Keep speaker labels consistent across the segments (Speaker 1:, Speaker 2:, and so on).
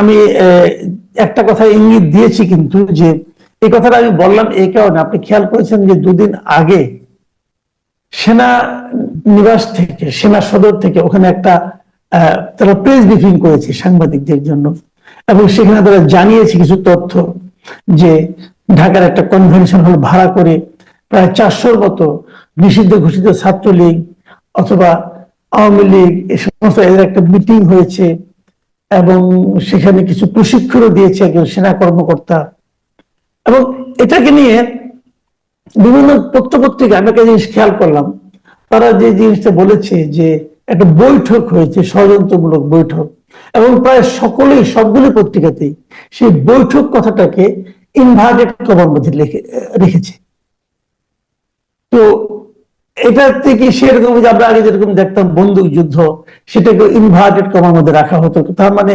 Speaker 1: আমি একটা কথা ইঙ্গিত দিয়েছি কিন্তু যে, এই কথাটা আমি বললাম এই কারণে। আপনি খেয়াল করেছেন যে দুদিন আগে সেনা নিবাস থেকে, সেনা সদর থেকে ওখানে একটা তারা প্রেস ব্রিফিং করেছে সাংবাদিকদের জন্য। এবং সেখানে তারা জানিয়েছে কিছু তথ্য যে ঢাকার একটা কনভেনশন হল ভাড়া করে প্রায় চারশোর মতো নিষিদ্ধ ঘোষিত ছাত্রলীগ অথবা আওয়ামী লীগ, এ সমস্ত এদের একটা মিটিং হয়েছে। এবং সেখানে কিছু প্রশিক্ষণও দিয়েছে একজন সেনা কর্মকর্তা। এবং এটাকে নিয়ে বিভিন্ন পত্রপত্রিকা, আমি একটা জিনিস খেয়াল করলাম, তারা যে জিনিসটা বলেছে যে একটা বৈঠক হয়েছে, ষড়যন্ত্রমূলক বৈঠক, এবং প্রায় সকলেই, সবগুলি পত্রিকাতেই সেই বৈঠক কথাটাকে ইনভার্টেড কমার মধ্যে রেখেছে। তো এটা থেকে সেরকম যে আমরা আগে যেরকম দেখতাম বন্দুক যুদ্ধ সেটাকে ইনভার্টেড কমার মধ্যে রাখা হতো। তার মানে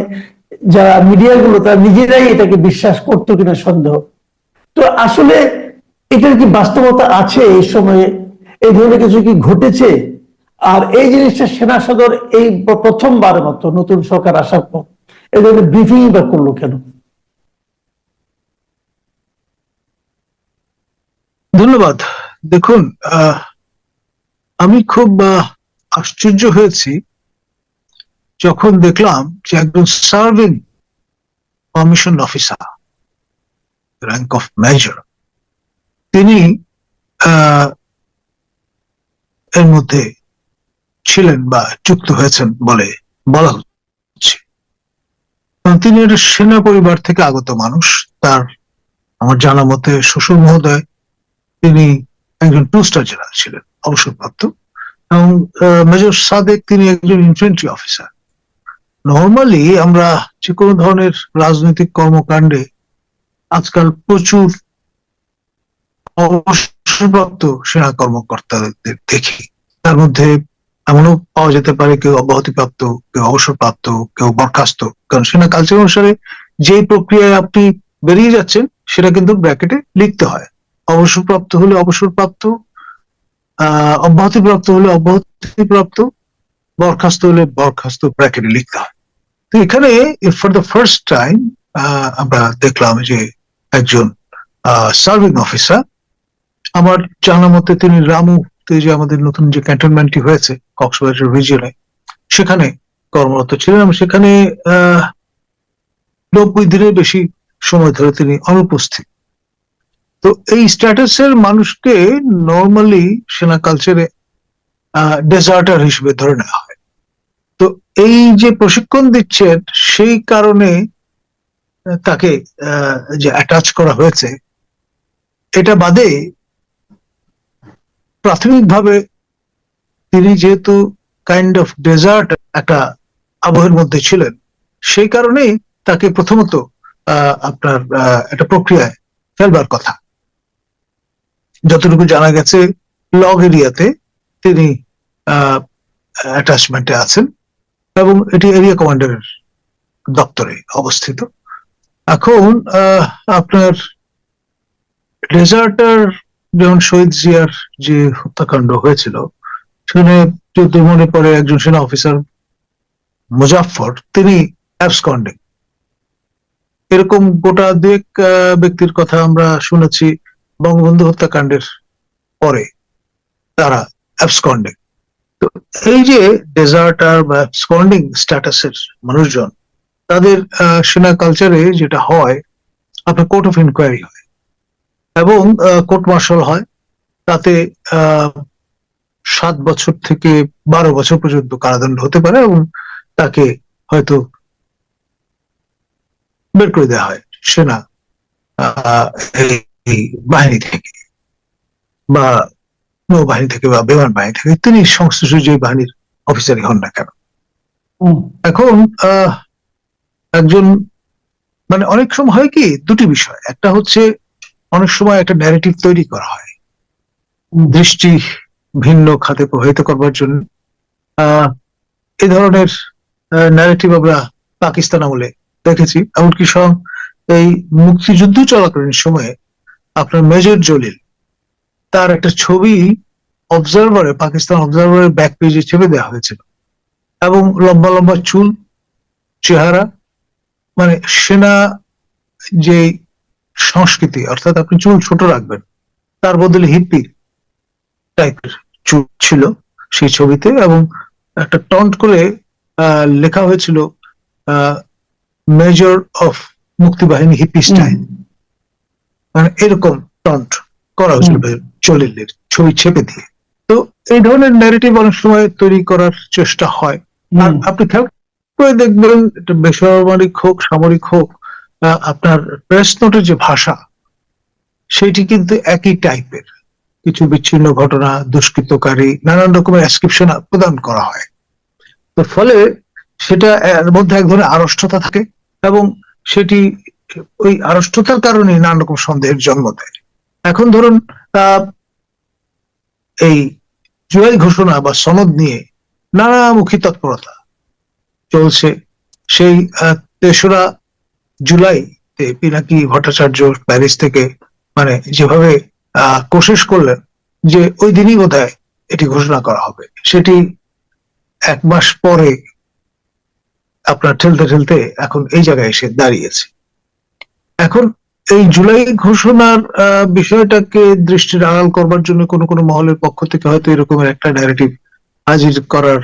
Speaker 1: যারা মিডিয়াগুলো তারা নিজেরাই এটাকে বিশ্বাস করতো কিনা সন্দেহ। তো আসলে এটার কি বাস্তবতা আছে এই সময়ে? এই ধরনের কিছু কি ঘটেছে? আর এই জিনিসটা সেনা সদর এই প্রথমবার মতো নতুন সরকার আসার পর এই ধরনের ব্রিফিং বা করল কেন?
Speaker 2: ধন্যবাদ। দেখুন আহ, আমি খুব আশ্চর্য হয়েছি যখন দেখলাম যে একজন serving commission officer rank of major তিনি এর মধ্যে ছিলেন বা যুক্ত হয়েছেন বলে বলা হচ্ছে। তিনি একটা সেনা পরিবার থেকে আগত মানুষ। তার, আমার জানা মতে, শ্বশুর মহোদয় তিনি একজন টু স্টার জেনারেল ছিলেন। অবসরপ্রাপ্ত এবং মেজর সাদেক তিনি একজন ইনফেন্ট্রি অফিসার নর্মালি আমরা যে কোনো ধরনের রাজনৈতিক কর্মকাণ্ডে আজকাল প্রচুর অবসরপ্রাপ্ত সেনা কর্মকর্তাদের দেখি। তার মধ্যে এমনও পাওয়া যেতে পারে কেউ অব্যাহতিপ্রাপ্ত, কেউ অবসরপ্রাপ্ত, কেউ বরখাস্ত। কারণ সেনা কালচার অনুসারে যে প্রক্রিয়ায় আপনি বেরিয়ে যাচ্ছেন, সেটা কিন্তু ব্র্যাকেটে লিখতে হয়। অবসরপ্রাপ্ত হলে অবসরপ্রাপ্ত অব্যাহতিপ্রাপ্ত হলে অব্যাহতিপ্রাপ্ত, বরখাস্ত হলে বরখাস্ত ব্র্যাকেটে লিখতে হয়। তো এখানে ফর দ্য ফার্স্ট টাইম আমরা দেখলাম যে একজন সার্ভিং অফিসার আমার জানা মতে তিনি রামু যে আমাদের নতুন যে ক্যান্টনমেন্টটি হয়েছে, কক্সবাজার রিজিয়নে সেখানে কর্মরত ছিলেন এবং সেখানে নব্বই দিনের বেশি সময় ধরে তিনি অনুপস্থিত। তো এই স্ট্যাটাসের মানুষকে নর্মালি সেনা কালচারে ডেজার্টার হিসেবে ধরে নেওয়া হয়। তো এই যে প্রশিক্ষণ দিচ্ছেন সেই কারণে তাকে যে অ্যাটাচ করা হয়েছে, এটা বাদে প্রাথমিকভাবে তিনি যেহেতু কাইন্ড অফ ডেজার্ট একটা আবহের মধ্যে ছিলেন, সেই কারণেই তাকে প্রথমত আপনার একটা প্রক্রিয়ায় ফেলবার কথা। যতটুকু জানা গেছে লগ এরিয়াতে তিনি অ্যাটাচমেন্টে আছেন এবং এটি এরিয়া কমান্ডারের দপ্তরে অবস্থিত। এখন আপনার রেজার্টার যেমন শহীদ জিয়ার যে হত্যাকাণ্ড হয়েছিল, সেখানে যদি মনে পড়ে একজন সেনা অফিসার মুজাফফর, তিনি অ্যাবসকন্ডিং এরকম গোটা দুয়েক ব্যক্তির কথা আমরা শুনেছি। বঙ্গবন্ধু হত্যাকাণ্ডের পরে তারা অ্যাবসকন্ডিং তো এই যে ডেজার্টার বা অ্যাবসকন্ডিং স্ট্যাটাসের মানুষজন, তাদের সেনা কালচারে যেটা হয়, আপনার কোর্ট অফ ইনকোয়ারি হয় এবং কোর্ট মার্শাল হয়। তাতে সাত বছর থেকে বারো বছর পর্যন্ত কারাদণ্ড হতে পারে এবং তাকে হয়তো বের করে দেওয়া হয় সেনা বাহিনী থেকে। বা নৌবাহিনী থেকে বা বিমান বাহিনী থেকে তিনি সংশ্লিষ্ট যে বাহিনীর অফিসারই হন না কেন? এখন একজন মানে অনেক সময় হয় কি দুটি বিষয়। একটা হচ্ছে অনেক সময় একটা ন্যারেটিভ তৈরি করা হয়। দৃষ্টি ভিন্ন খাতে প্রভাবিত করবার জন্য। আহ এই ধরনের ন্যারেটিভ আমরা পাকিস্তান আমলে দেখেছি। এমনকি সব এই মুক্তিযুদ্ধ চলাকালীন সময়ে আপনার মেজর জলিল তার একটা ছবি অবজারভারে পাকিস্তান অবজারভারের ব্যাক পেজে চেপে দেওয়া হয়েছিল। এবং লম্বা লম্বা চুল চেহারা মানে সেনা যে সংস্কৃতি অর্থাৎ আপনি চুল ছোট রাখবেন তার বদলে হিপ্পি টাইপের চুল ছিল সেই ছবিতে এবং একটা টন্ট করে আহ, লেখা হয়েছিল major of Muktibahini hippie style মানে এরকম টন্ট করা হয়েছিল চলিলের ছবি ছেপে দিয়ে। তো এই ধরনের ন্যারেটিভ অনেক সময় তৈরি করার চেষ্টা হয়। আর আপনি খেয়াল করে দেখবেন বেসামরিক হোক সামরিক হোক আপনার প্রেস নোটের যে ভাষা সেটি কিন্তু একই টাইপের কিছু বিচ্ছিন্ন ঘটনা দুষ্কৃতকারী নানান রকমের অ্যাসক্রিপশন প্রদান করা হয়। তো ফলে সেটা এর মধ্যে এক ধরনের আড়ষ্টতা থাকে এবং সেটি ওই আড়ষ্টতার কারণে নানান রকম সন্দেহের জন্ম দেয়। এখন ধরুন এই জুলাই ঘোষণা বা সনদ নিয়ে নানামুখী তৎপরতা চলছে। সেই তেসরা জুলাই পিনাকি ভট্টাচার্য প্যারিস থেকে মানে যেভাবে কোশিশ করলেন যে ওই দিনই বোধ এটি ঘোষণা করা হবে। সেটি এক মাস পরে আপনার ঠেলতে ঠেলতে এখন এই জায়গায় এসে দাঁড়িয়েছে। এখন এই জুলাই ঘোষণার বিষয়টাকে দৃষ্টির আড়াল করবার জন্য কোনো কোনো মহলের পক্ষ থেকে হয়তো এরকমের একটা ন্যারেটিভ হাজির করার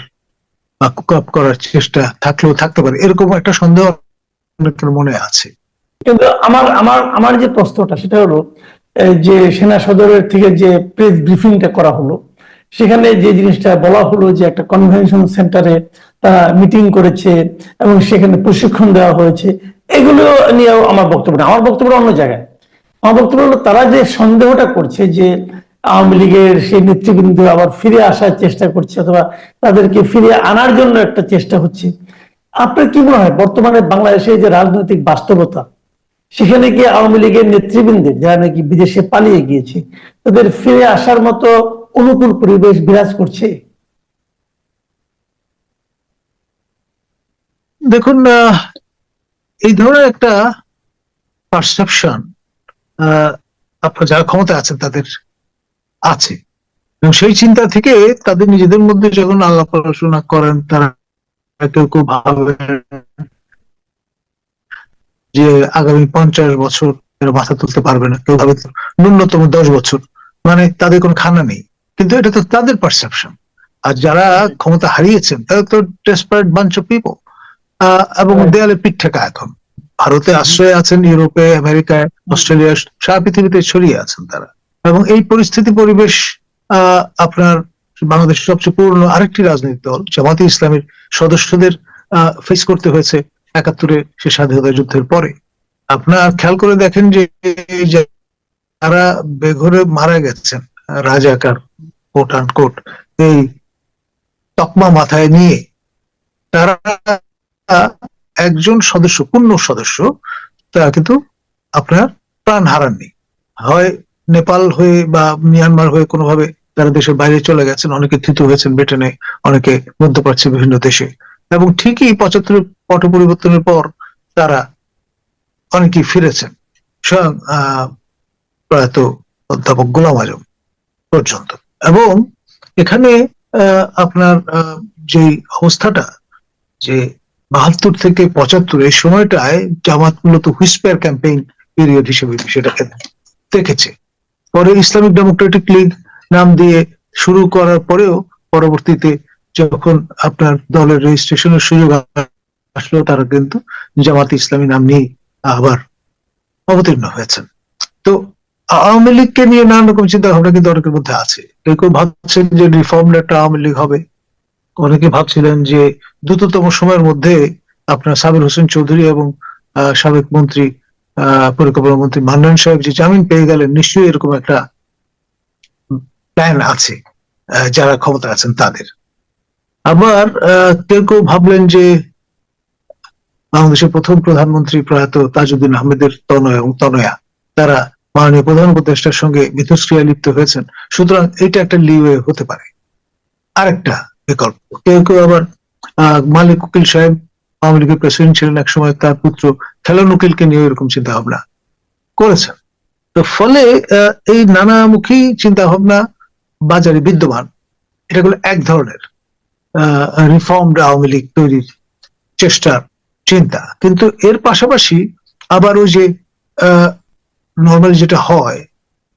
Speaker 2: বা কুক আপ করার চেষ্টা থাকলেও থাকতে পারে। এরকম একটা সন্দেহ মনে আছে।
Speaker 1: কিন্তু আমার আমার আমার যে প্রশ্নটা সেটা হলো যে সেনা সদরের থেকে যে প্রেস ব্রিফিংটা করা হলো, সেখানে যে জিনিসটা বলা হলো যে একটা কনভেনশন সেন্টারে তারা মিটিং করেছে এবং সেখানে প্রশিক্ষণ দেওয়া হয়েছে এগুলো নিয়েও আমার বক্তব্য আমার বক্তব্য অন্য জায়গায়। আমার বক্তব্য হলো, তারা যে সন্দেহটা করছে যে আওয়ামী লীগের সেই নেতৃবৃন্দ আবার ফিরে আসার চেষ্টা করছে অথবা তাদেরকে ফিরিয়ে আনার জন্য একটা চেষ্টা হচ্ছে, আপনার কি মনে হয়, বর্তমানে বাংলাদেশের যে রাজনৈতিক বাস্তবতা, সেখানে কি আওয়ামী লীগের নেতৃবৃন্দের যারা নাকি বিদেশে পালিয়ে গিয়েছে, তাদের ফিরে আসার মতো অনুকূল পরিবেশ বিরাজ করছে?
Speaker 2: দেখুন এই ধরনের একটা পারসেপশন আপনার যারা ক্ষমতা আছেন তাদের আছে। এবং সেই চিন্তা থেকে তাদের নিজেদের মধ্যে যখন আলাপ পড়াশোনা করেন, তারা কেউ কেউ যে আগামী পঞ্চাশ বছর মাথা তুলতে পারবে না, কেউ ভাবে ন্যূনতম দশ বছর। মানে তাদের কোনো খানা নেই। কিন্তু এটা তো তাদের পারসেপশন আর যারা ক্ষমতা হারিয়েছেন, তারা তো ডেসপারেট বাঞ্চ অফ পিপল এবং. দেয়ালে পিঠ ঠেকা এখন। ভারতে আশ্রয় আছেন ইউরোপে আমেরিকায় অস্ট্রেলিয়া সারা পৃথিবীতে ছড়িয়ে আছেন তারা। এবং এই পরিস্থিতি পরিবেশ আপনার বাংলাদেশের সবচেয়ে পুরনো আরেকটি রাজনৈতিক দল জামাতে ইসলামের সদস্যদের ফেস করতে হয়েছে একাত্তরে সে স্বাধীনতা যুদ্ধের পরে। আপনার খেয়াল করে দেখেন যে যারা বেঘরে মারা গেছেন রাজাকার কোট আন কোট এই তকমা মাথায় নিয়ে তারা একজন সদস্য, পূর্ণ সদস্য তারা কিন্তু আপনার প্রাণ হারাননি। হয় নেপাল হয়ে বা মিয়ানমার হয়ে কোনোভাবে তারা দেশের বাইরে চলে গেছেন, অনেকে থিত হয়েছেন ব্রিটেনে, অনেকে মধ্যপ্রাচ্যের বিভিন্ন দেশে। এবং ঠিকই পঁচাত্তর পট পরিবর্তনের পর তারা অনেকেই ফিরেছেন, স্বয়ং প্রয়াত অধ্যাপক গোলাম আজম পর্যন্ত। এবং এখানে আপনার যে অবস্থাটা, যে বাহাত্তর থেকে পঁচাত্তর এই সময়টায় জামাত মূলত হুইসপার ক্যাম্পেইন পিরিয়ড হিসেবে সেটাকে দেখেছে। পরে ইসলামিক ডেমোক্রেটিক লীগ নাম দিয়ে শুরু করার পরেও পরবর্তীতে যখন আপনার দলের রেজিস্ট্রেশনের সুযোগ আসলো, তারা কিন্তু জামাত ইসলামী নাম নিয়ে আবার অবতীর্ণ হয়েছেন। তো আওয়ামী লীগকে নিয়ে নানান রকম চিন্তা ভাবনা কিন্তু অনেকের মধ্যে আছে। কেউ কেউ ভাবছেন যে রিফর্ম একটা আওয়ামী লীগ হবে। অনেকে ভাবছিলেন যে দ্রুততম সময়ের মধ্যে আপনার সাবির হোসেন চৌধুরী এবং সাবেক মন্ত্রী পরিকল্পনা মন্ত্রী মান্নান সাহেব যে জামিন পেয়ে গেলেন, নিশ্চয়ই এরকম একটা প্ল্যান আছে যারা ক্ষমতা আছেন তাদের। আবার কেউ কেউ ভাবলেন যে বাংলাদেশের প্রথম প্রধানমন্ত্রী প্রয়াত তাজউদ্দিন আহমেদের তনয় এবং তনয়া, তারা মাননীয় প্রধান উপদেষ্টার সঙ্গে মিথস্ক্রিয়ায় লিপ্ত হয়েছেন। সুতরাং এটা একটা লিওয়ে হতে পারে। আরেকটা বিকল্প কেউ কেউ আবার মালিক উকিল সাহেব, আওয়ামী লীগের প্রেসিডেন্ট ছিলেন এক সময় তার পুত্র খেলন উকিলকে নিয়ে এরকম চিন্তা ভাবনা করেছেন তো ফলে এই নানামুখী চিন্তা ভাবনা বাজারে বিদ্যমান। এটা এক ধরনের রিফর্মড আওয়ামী লীগ তৈরির চেষ্টার চিন্তা। কিন্তু এর পাশাপাশি আবার ওই যে নর্মালি যেটা হয়,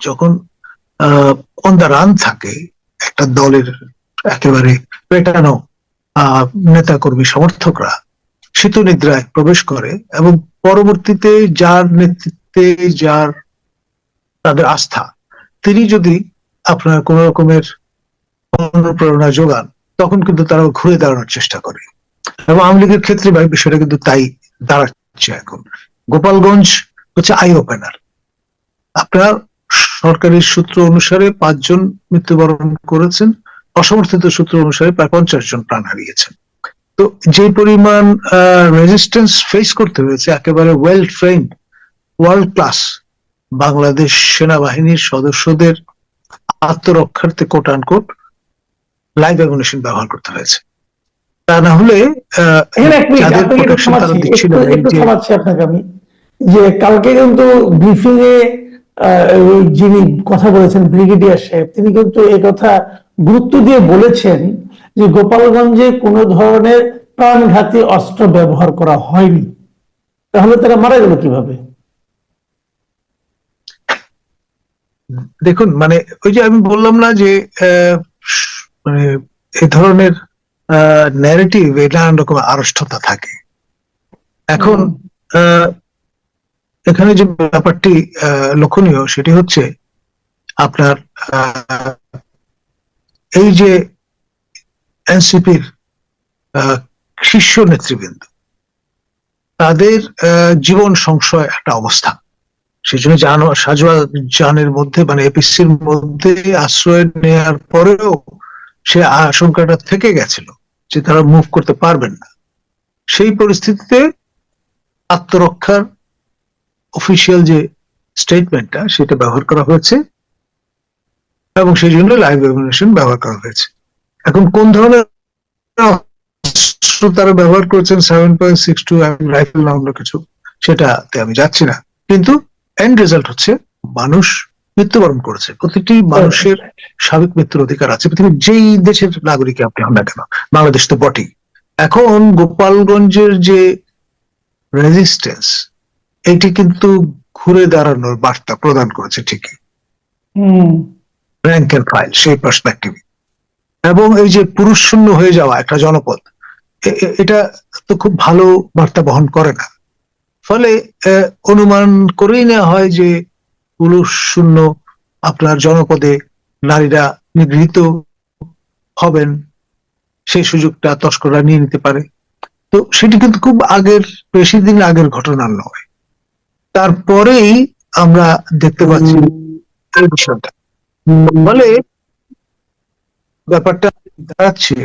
Speaker 2: যখন অন দ্য রান থাকে, একটা দলের একেবারে পেটানো নেতা কর্মী সমর্থকরা শীত নিদ্রায় প্রবেশ করে এবং পরবর্তীতে যার নেতৃত্বে যার তাদের আস্থা, তিনি যদি আপনার কোন রকমের অনুপ্রেরণা যোগান, তখন কিন্তু তারা ঘুরে দাঁড়ানোর চেষ্টা করে। এবং আওয়ামী লীগের ক্ষেত্রে বিষয়টা কিন্তু তাই দাঁড়াচ্ছে এখন। গোপালগঞ্জ হচ্ছে আই ওপেনার। আপনার সরকারি সূত্র অনুসারে পাঁচজন মৃত্যুবরণ করেছেন। অসমর্থিত সূত্র অনুসারে প্রায় পঞ্চাশ জন প্রাণ হারিয়েছেন। তো যে পরিমাণ রেজিস্ট্যান্স ফেস করতে হয়েছে একেবারে well trained world class Bangladesh সেনাবাহিনীর সদস্যদের আত্মরক্ষার্থে কোট আনকোট লাইভ অ্যামুনেশন ব্যবহার করতে হয়েছে। তা না হলে যাদের তারা দিচ্ছিল
Speaker 1: আপনাকে আমি। যে কালকে কিন্তু ব্রিফিং এ যিনি কথা বলেছেন ব্রিগেডিয়ার সাহেব তিনি কিন্তু এই কথা গুরুত্ব দিয়ে বলেছেন যে গোপালগঞ্জে কোনো ধরনের প্রাণঘাতী অস্ত্র ব্যবহার করা হয়নি। তাহলে তারা মারা গেল কীভাবে?
Speaker 2: দেখুন মানে ওই যে আমি বললাম না যে মানে এই ধরনের ন্যারেটিভ এটা নানান রকম আড়ষ্টতা থাকে। এখন এখানে যে ব্যাপারটি লক্ষণীয় সেটি হচ্ছে আপনার এই যে এনসিপির শীর্ষ নেতৃবৃন্দ, তাদের জীবন সংশয় একটা অবস্থা। সেই জন্য জান জানের মধ্যে মানে এপিসির মধ্যে আশ্রয় নেওয়ার পরেও সে আশঙ্কাটা থেকে গেছিল যে তারা মুভ করতে পারবেন না। সেই পরিস্থিতিতে আত্মরক্ষার অফিসিয়াল যে স্টেটমেন্টটা সেটা ব্যবহার করা হয়েছে। এবং সেই জন্য লাইভ এমিনেশন ব্যবহার করা হয়েছে। এখন কোন ধরনের তারা ব্যবহার করেছেন seven point six two rifle না অন্য কিছু, সেটাতে আমি যাচ্ছি না। কিন্তু এন্ড রেজাল্ট হচ্ছে মানুষ মৃত্যুবরণ করেছে। প্রতিটি মানুষের স্বাভাবিক মৃত্যুর অধিকার আছে। পৃথিবীর যেই দেশের নাগরিক আপনি হন না কেন, বাংলাদেশ তো বটেই। এখন গোপালগঞ্জের যে রেজিস্ট্যান্স এটি কিন্তু ঘুরে দাঁড়ানোর বার্তা প্রদান করেছে ঠিকই।
Speaker 1: হম
Speaker 2: র্যাঙ্ক এন্ড ফাইল সেই পার্সপেক্টিভ এবং এই যে পুরুষ শূন্য হয়ে যাওয়া একটা জনপদ এটা তো খুব ভালো বার্তা বহন করে না। ফলে অনুমান করেই নেওয়া হয় যে পুরুষ শূন্য আপনার জনপদে নারীরা নিগৃহীত হবেন সেই সুযোগটা তস্কররা নিয়ে নিতে পারে। তো সেটি কিন্তু খুব আগের বেশি দিন আগের ঘটনা নয়। তারপরেই আমরা দেখতে পাচ্ছি বিষয়টা। ফলে ব্যাপারটা দাঁড়াচ্ছে।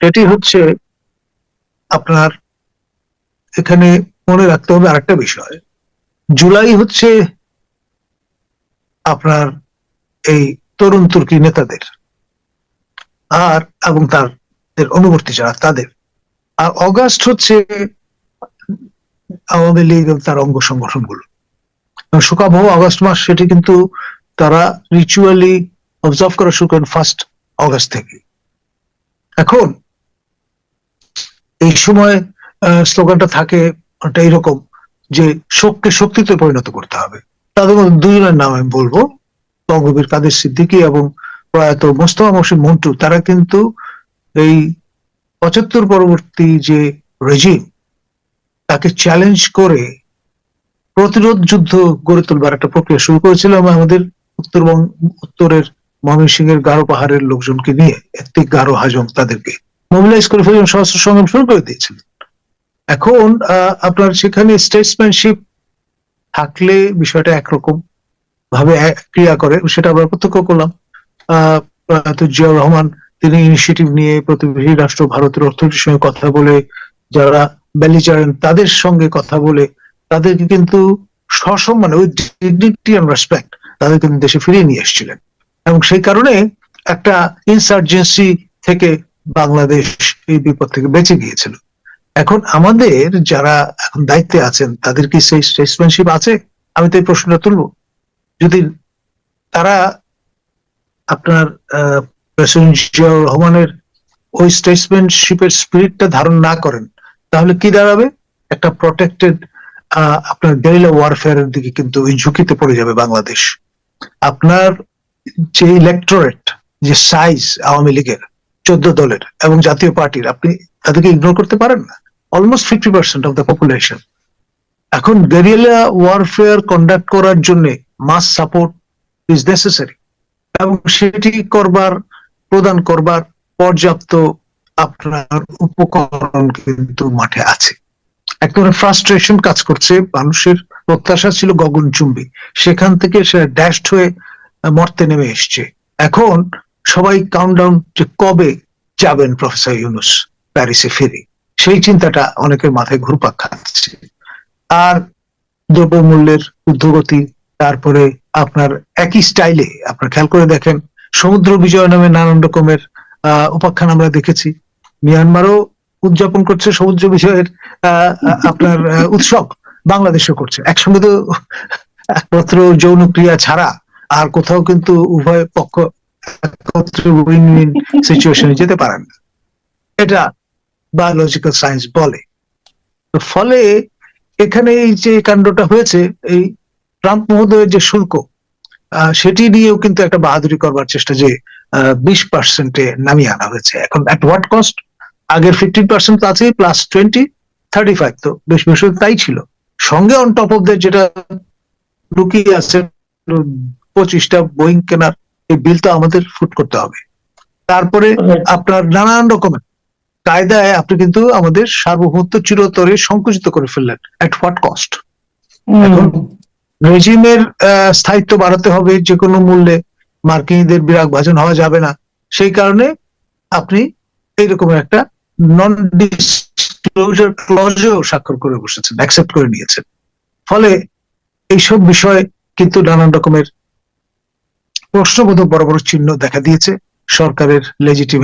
Speaker 2: এটি হচ্ছে আপনার এখানে মনে রাখতে হবে আরেকটা বিষয়। জুলাই হচ্ছে আপনার এই তরুণ তুর্কি নেতাদের আর, এবং তাদের অনুবর্তী যারা, তাদের। আর অগাস্ট হচ্ছে আওয়ামী লীগ তার অঙ্গ সংগঠনগুলো। শোকাবহ অগাস্ট মাস, সেটি কিন্তু তারা রিচুয়ালি অবজার্ভ করা শুরু করেন ফার্স্ট অগাস্ট থেকে। এখন এই সময় স্লোগানটা থাকে ওটা এইরকম যে শোককে শক্তিতে পরিণত করতে হবে। তাদের মধ্যে দুজনের নাম আমি বলব, বঙ্গবীর কাদের সিদ্দিকি এবং প্রয়াত মোস্তফা মহসিন মন্টু। তারা কিন্তু এই পঁচাত্তর পরবর্তী যে রেজিম তাকে চ্যালেঞ্জ করে প্রতিরোধ যুদ্ধ গড়ে তোলবার একটা প্রক্রিয়া শুরু করেছিল আমাদের উত্তরবঙ্গ উত্তরের ময়মনসিংহের গারো পাহাড়ের লোকজনকে নিয়ে একটি গারো হাজং তাদেরকে মোবিলাইজ করে ফেলে এবং সশস্ত্র সংগ্রাম শুরু করে দিয়েছিলেন। এখন আপনার সেখানে স্টেটসম্যানশিপ থাকলে বিষয়টা একরকম ভাবে ক্রিয়া করে, সেটা আমরা প্রত্যক্ষ করলাম। প্রয়াত জিয়াউর রহমান, তিনি ইনিশিয়েটিভ নিয়ে প্রতিবেশী রাষ্ট্র ভারতের অর্থনীতির সঙ্গে কথা বলে, যারা ব্যালিচারেন তাদের সঙ্গে কথা বলে, তাদেরকে কিন্তু সসম্মানে, ওই ডিগনিটি অ্যান্ড রেসপেক্ট তাদের কিন্তু দেশে ফিরিয়ে নিয়ে এসেছিলেন। এবং সেই কারণে একটা ইনসার্জেন্সি থেকে বাংলাদেশ এই বিপদ থেকে বেঁচে গিয়েছিল। এখন আমাদের যারা এখন দায়িত্বে আছেন, তাদের কি সেই স্টেটসম্যানশিপ আছে? আমি তো এই প্রশ্নটা তুলবো। যদি তারা আপনার প্রেসিডেন্ট জিয়াউর রহমানের ওই স্টেটসম্যানশিপের স্পিরিটটা ধারণ না করেন, তাহলে কি দাঁড়াবে? একটা প্রোটেক্টেড আপনার গেরিলা ওয়ারফেয়ারের দিকে কিন্তু ওই ঝুঁকিতে পড়ে যাবে বাংলাদেশ। আপনার যে ইলেকটোরেট যে সাইজ আওয়ামী লীগের, চোদ্দ দলের এবং জাতীয় পার্টির, আপনি তাদেরকে ইগনোর করতে পারেন না? Almost fifty percent of the population এখন গেরিলা ওয়ারফেয়ার কন্ডাক্ট করার জন্য মাস সাপোর্ট ইজ নেসেসারি এবং সেটি করবার, প্রদান করবার পর্যাপ্ত আপনার উপকরণ কিন্তু মাঠে আছে। এক ধরনের ফ্রাস্ট্রেশন কাজ করছে। মানুষের প্রত্যাশা ছিল গগনচুম্বী সেখান থেকে সে ড্যাশড হয়ে মর্তে নেমে এসছে। এখন সবাই কাউন্টডাউন যে কবে যাবেন প্রফেসর ইউনুস প্যারিসে ফিরে, সেই চিন্তাটা অনেকের মাথায় ঘুরপাক খাচ্ছে। আর দ্রব্যমূল্যের ঊর্ধ্বগতি, তারপরে আপনার একই স্টাইলে আপনার খেয়াল করে দেখেন, সমুদ্র বিজয় নামে নানান রকমের উপাখ্যান আমরা দেখেছি। মিয়ানমারও উদযাপন করছে সমুদ্র বিষয়ের আপনার উৎসব বাংলাদেশও করছে। একসঙ্গে তো একমাত্র যৌন ক্রিয়া ছাড়া আর কোথাও কিন্তু উভয় পক্ষ সিচুয়েশনে যেতে পারেন না। এটা বায়োলজিক্যাল সায়েন্স বলে। ফলে এখানে এই যে কাণ্ডটা হয়েছে, এই ট্রাম্প মহোদয়ের যে শুল্ক সেটি নিয়েও কিন্তু একটা বাহাদুরি করবার চেষ্টা যে বিশ পার্সেন্টে নামিয়ে আনা হয়েছে। এখন অ্যাট হোয়াট কস্ট আগের ফিফটিন পার্সেন্ট তো আছেই প্লাস টোয়েন্টি থার্টি ফাইভ তো বেশ বেশ তাই ছিল। সঙ্গে অন টপ অফ যে যেটা লুকিয়ে আছে পঁচিশটা বোয়িং কেনার এই বিল তো আমাদের ফুট করতে হবে। তারপরে আপনার নানান রকমের কায়দায় আপনি কিন্তু আমাদের সার্বভৌমত্ব চিরতরে সংকুচিত করে ফেললেন অ্যাট হোয়াট কস্ট এখন রেজিমের স্থায়িত্ব বাড়াতে হবে যে কোনো মূল্যে মার্কিনীদের বিরাগ ভাজন হওয়া যাবে না। সেই কারণে আপনি এইরকম একটা নন ডিসক্লোজার ক্লজেও স্বাক্ষর করে বসেছেন অ্যাকসেপ্ট করে নিয়েছেন। ফলে এইসব বিষয়ে কিন্তু নানান রকমের প্রশ্নবোধক বড় বড় চিহ্ন দেখা দিয়েছে, সরকারের লেজিটিম